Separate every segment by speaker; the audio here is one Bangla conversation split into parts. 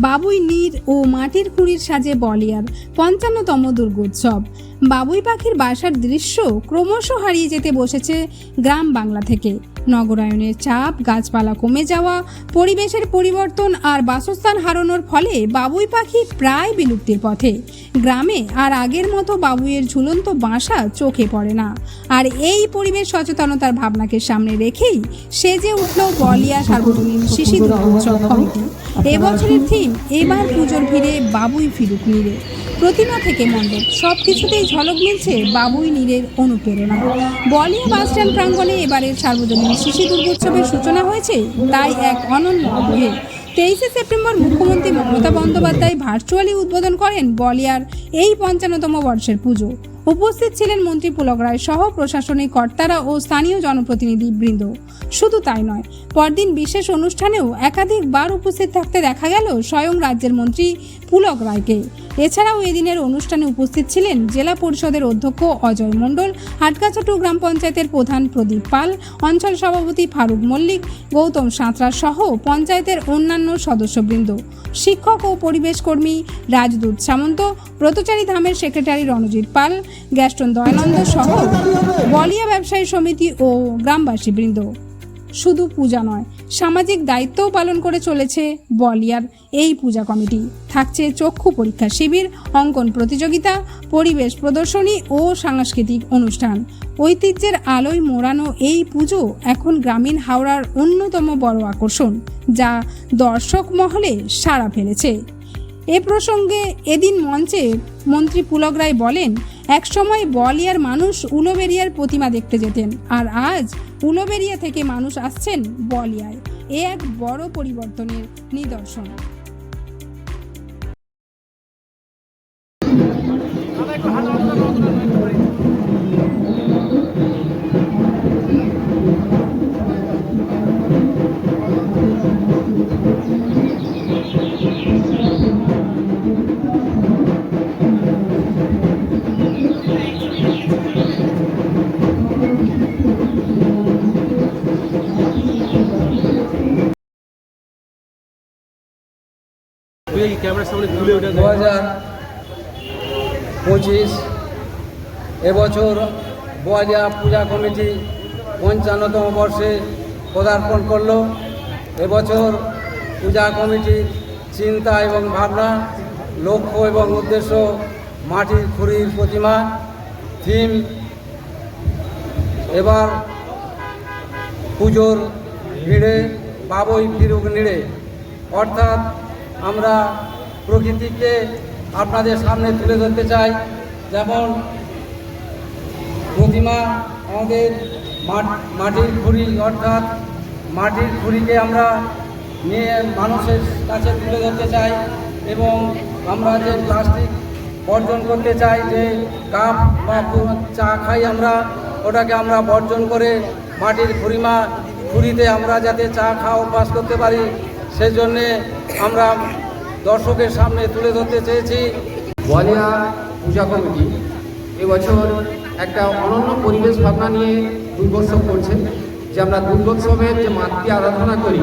Speaker 1: বাবুই নীর ও মাটির কুড়ির সাজে বলিয়ার পঞ্চান্নতম দুর্গোৎসব। বাবুই পাখির বাসার দৃশ্য ক্রমশ হারিয়ে যেতে বসেছে গ্রাম বাংলা থেকে। নগরায়নের চাপ, গাছপালা কমে যাওয়া, পরিবেশের পরিবর্তন আর বাসস্থান হারানোর ফলে বাবুই পাখি প্রায় বিলুপ্তির পথে। গ্রামে আর আগের মতো বাবুইয়ের ঝুলন্ত বাসা চোখে পড়ে না। আর এই পরিবেশ সচেতনতার ভাবনাকে সামনে রেখেই সেজে উঠল বলিয়া সার্বজনীন শিশি দুর্গোৎসব কমিটি। এবছরের থিম, এবার পুজোর ভিড়ে বাবুই ফিরুক নীরে প্রতিমা থেকে মণ্ডপ সব কিছুতেই ঝলক মিলছে বাবুই নীরের অনুপ্রেরণা। বলিয়া বাসস্ট্যান্ড প্রাঙ্গণে এবারের সার্বজনীন শিশু দুর্গোৎসবের সূচনা হয়েছে, তাই এক অনন্য আবহে তেইশে সেপ্টেম্বর মুখ্যমন্ত্রী মমতা বন্দ্যোপাধ্যায় ভার্চুয়ালি উদ্বোধন করেন বলিয়ার এই পঞ্চান্নতম বর্ষের পুজো। উপস্থিত ছিলেন মন্ত্রী পুলক রায় সহ প্রশাসনিক কর্তারা ও স্থানীয় জনপ্রতিনিধি বৃন্দ শুধু তাই নয়, পরদিন বিশেষ অনুষ্ঠানেও একাধিকবার উপস্থিত থাকতে দেখা গেল স্বয়ং রাজ্যের মন্ত্রী পুলক রায়কে। এছাড়াও এদিনের অনুষ্ঠানে উপস্থিত ছিলেন জেলা পরিষদের অধ্যক্ষ অজয় মণ্ডল, হাটগাছাটু গ্রাম পঞ্চায়েতের প্রধান প্রদীপ পাল, অঞ্চল সভাপতি ফারুক মল্লিক, গৌতম সাঁতরা সহ পঞ্চায়েতের অন্যান্য সদস্যবৃন্দ। শিক্ষক ও পরিবেশ কর্মী রাজদূত সামন্ত, ব্রতচারী ধামের সেক্রেটারি রণজিৎ পাল, গ্যাস্টন দয়ানন্দ সহ বলিয়া ব্যবসায়ী সমিতি ও গ্রামবাসী বৃন্দ শুধু পূজা নয় সামাজিক দায়িত্বও পালন করে চলেছে বলিয়ার এই পূজা কমিটি। থাকছে চক্ষু পরীক্ষা শিবির, অঙ্কন প্রতিযোগিতা, পরিবেশ প্রদর্শনী ও সাংস্কৃতিক অনুষ্ঠান। ঐতিহ্যের আলোয় মোড়ানো এই পুজো এখন গ্রামীণ হাওড়ার অন্যতম বড় আকর্ষণ, যা দর্শক মহলে সাড়া ফেলেছে। এ প্রসঙ্গে এদিন মঞ্চে মন্ত্রী পুলক রায় বলেন একসময় বলিয়ার মানুষ উলোবেরিয়ার প্রতিমা দেখতে যেতেন, আর আজ উলোবেরিয়া থেকে মানুষ আসছেন বলিয়ায়। এ এক বড় পরিবর্তনের নিদর্শন।
Speaker 2: তুই এই ক্যামেরার সামনে তুলে ওটা
Speaker 3: দু হাজার পঁচিশ এবছর বোয়ালিয়া পূজা কমিটি পঞ্চান্নতম বর্ষে পদার্পণ করল। এবছর পূজা কমিটির চিন্তা এবং ভাবনা, লক্ষ্য এবং উদ্দেশ্য মাটির খুঁড়ির প্রতিমা, থিম, এবার পুজোর ভিড়ে, বাবই ফিরুক নিড়ে। অর্থাৎ আমরা প্রকৃতিকে আপনাদের সামনে তুলে ধরতে চাই। যেমন প্রতিমা আমাদের মাটির খুঁড়ি, অর্থাৎ মাটির খুঁড়িকে আমরা নিয়ে মানুষের কাছে তুলে ধরতে চাই এবং আমরা যে প্লাস্টিক বর্জন করতে চাই, যে কাপ বা চা খাই আমরা, ওটাকে আমরা বর্জন করে মাটির খুঁড়িমা, খুঁড়িতে আমরা যাতে চা খাওয়া অভ্যাস করতে পারি। সেজন্যে আমরা দর্শকের সামনে তুলে ধরতে চেয়েছি।
Speaker 4: বলিয়া পূজা কমিটি এবছর একটা অনন্য পরিবেশ ভাবনা নিয়ে দুর্গোৎসব করছে, যে আমরা দুর্গোৎসবের যে মাতৃ আরাধনা করি,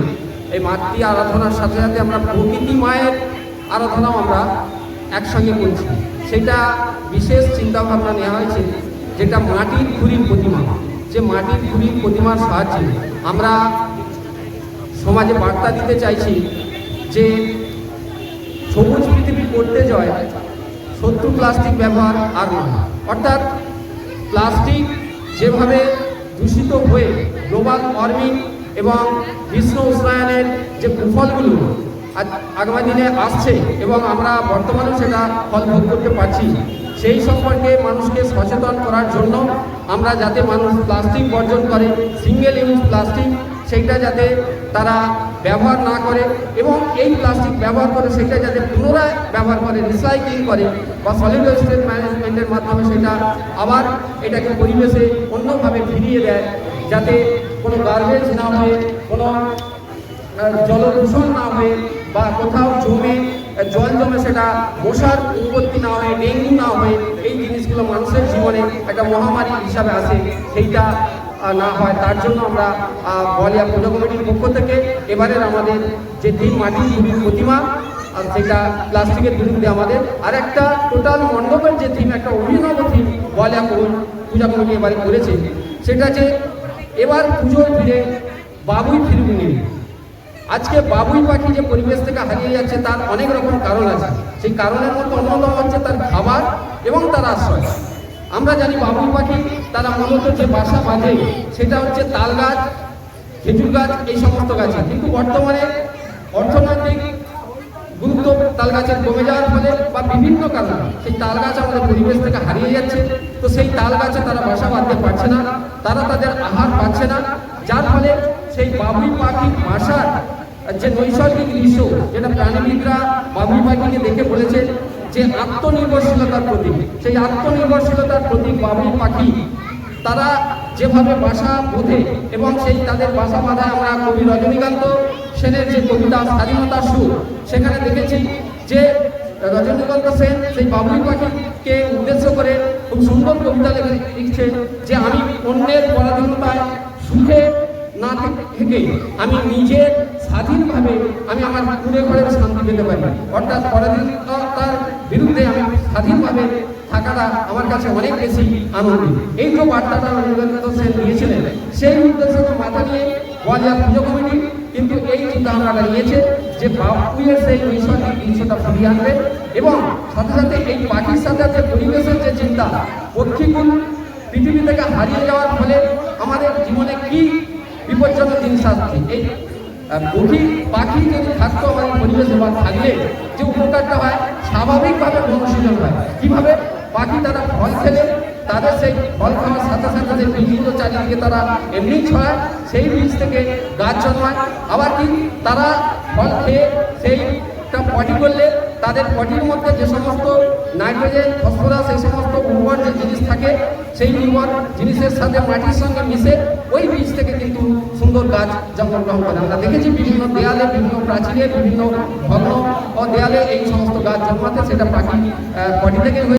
Speaker 4: এই মাতৃ আরাধনার সাথে সাথে আমরা প্রকৃতি মায়ের আরাধনাও আমরা একসঙ্গে করছি। সেটা বিশেষ চিন্তা ভাবনা নেওয়া হয়েছে, যেটা মাটির খুরির প্রতিমা, যে মাটির খুরির প্রতিমার সাহায্যে আমরা সমাজে বার্তা দিতে চাইছি যে সবুজ পৃথিবী করতে যায় শত্রু প্লাস্টিক ব্যবহার আর নয়। অর্থাৎ প্লাস্টিক যেভাবে দূষিত হয়ে গ্লোবাল ওয়ার্মিং এবং বিশ্ব উষ্ণায়নের যে কুফলগুলো আগামী দিনে আসছে এবং আমরা বর্তমানেও সেটা ফল ভোগ করতে পারছি, সেই সম্পর্কে মানুষকে সচেতন করার জন্য আমরা যাতে মানুষ প্লাস্টিক বর্জন করে সিঙ্গেল ইউজ প্লাস্টিক সেইটা যাতে তারা ব্যবহার না করে এবং এই প্লাস্টিক ব্যবহার করে সেটা যাতে পুনরায় ব্যবহার করে রিসাইক্লিং করে বা সলিড ওয়েস্টের ম্যানেজমেন্টের মাধ্যমে সেটা আবার এটাকে পরিবেশে অন্যভাবে ফিরিয়ে দেয়, যাতে কোনো গার্বেজ না হয়ে, কোনো জলদূষণ না হয়ে বা কোথাও জমে জল জমে সেটা মশার উৎপত্তি না হয়ে, ডেঙ্গু না হয়ে এই জিনিসগুলো মানুষের জীবনে একটা মহামারী হিসাবে আসে। সেইটা না হয়, তার জন্য আমরা বলিয়া পুজো কমিটির পক্ষ থেকে এবারের আমাদের যে তিন মাটির পুরীর প্রতিমা সেটা প্লাস্টিকের বিরুদ্ধে আমাদের, আর একটা টোটাল মণ্ডপের যে থিম একটা অভিনব থিম বলে পূজা কমিটি এবারে করেছে, সেটা যে এবার পুজোর ফিরে বাবুই ফিরবি নিয়ে আজকে বাবুই পাখি যে পরিবেশ থেকে হারিয়ে যাচ্ছে, তার অনেক রকম কারণ আছে। সেই কারণের মধ্যে অন্যতম হচ্ছে তার খাবার এবং তার আশ্রয়। আমরা জানি বাবুই পাখি, তারা মূলত যে বাসা বাঁধে, সেটা হচ্ছে তাল গাছ, খেজুর গাছ, এই সমস্ত গাছে কিন্তু বর্তমানে অর্থনৈতিক গুরুত্ব তাল গাছের কমে যাওয়ার ফলে বা বিভিন্ন কারণে সেই তাল গাছ আমাদের পরিবেশ থেকে হারিয়ে যাচ্ছে। তো সেই তাল গাছে তারা বাসা বাঁধতে পারছে না, তারা তাদের আহার পাচ্ছে না। যার ফলে সেই বাবুই পাখি বাসার যে নৈসর্গিক দৃশ্য, যেটা প্রাণীবিদরা বাবুই পাখিকে দেখে বলেছে যে আত্মনির্ভরশীলতার প্রতীক, সেই আত্মনির্ভরশীলতার প্রতীক বাবুই পাখি, তারা যেভাবে বাসা বোধে এবং সেই তাদের বাসা বাঁধায় আমরা কবি রজনীকান্ত সেনের যে কবিতা স্বাধীনতার সুর, সেখানে দেখেছি যে রজনীকান্ত সেন সেই বাবুই পাখিকে উদ্দেশ্য করে খুব সুন্দর কবিতা লেখে, লিখছে যে আমি অন্যের পরাধীনতায় সুখে না থেকে আমি নিজের স্বাধীনভাবে আমি আমার কুড়ে ঘরের শান্তি পেতে পারি। অর্থাৎ পরাধীনতার বিরুদ্ধে আমি স্বাধীনভাবে থাকাটা আমার কাছে অনেক বেশি আনন্দ। এই যে বার্তাটা রবীন্দ্রনাথ সেন দিয়েছিলেন, সেই উদ্দেশ্যকে মাথা নিয়ে গোয়ালিয়ার পুজো কমিটি, কিন্তু এই চিন্তা চিন্তাভাবনাটা নিয়েছে যে বাপুয়ের সেই নৈসর্গিক দৃশ্যটা ফিরিয়ে আনবে এবং সাথে সাথে এই পাখির সাথে যে পরিবেশের যে চিন্তা পক্ষীকুল পৃথিবী থেকে হারিয়ে যাওয়ার ফলে আমাদের জীবনে কি বিপজ্জনক জিনিস আসছে এই পাখি যদি থাকতো আমাদের পরিবেশে বা থাকলে যে উপকারটা হয় স্বাভাবিকভাবে অনুশীলন হয়। কীভাবে? পাখি তারা ফল খেলে, তাদের সেই ফল খাওয়ার সাথে সাথে যে বীজগুলো চারিদিকে তারা এমনি ছড়ায়, সেই বীজ থেকে গাছ জন্মায়। আবার কি? তারা ফল খেয়ে সেইটা পটি করলে, তাদের পটির মধ্যে যে সমস্ত নাইট্রোজেন ফসফরাস এই সমস্ত উর্বর যে জিনিস থাকে, সেই উর্বর জিনিসের সাথে মাটির সঙ্গে মিশে, ওই বীজ থেকে কিন্তু সুন্দর গাছ গ্রহণ করে আমরা দেখেছি বিভিন্ন দেয়ালে বিভিন্ন প্রাচীরে বিভিন্ন ভগ্ন দেয়ালে এই সমস্ত গাছ জন্মাতে, সেটা পাখি পটি থেকে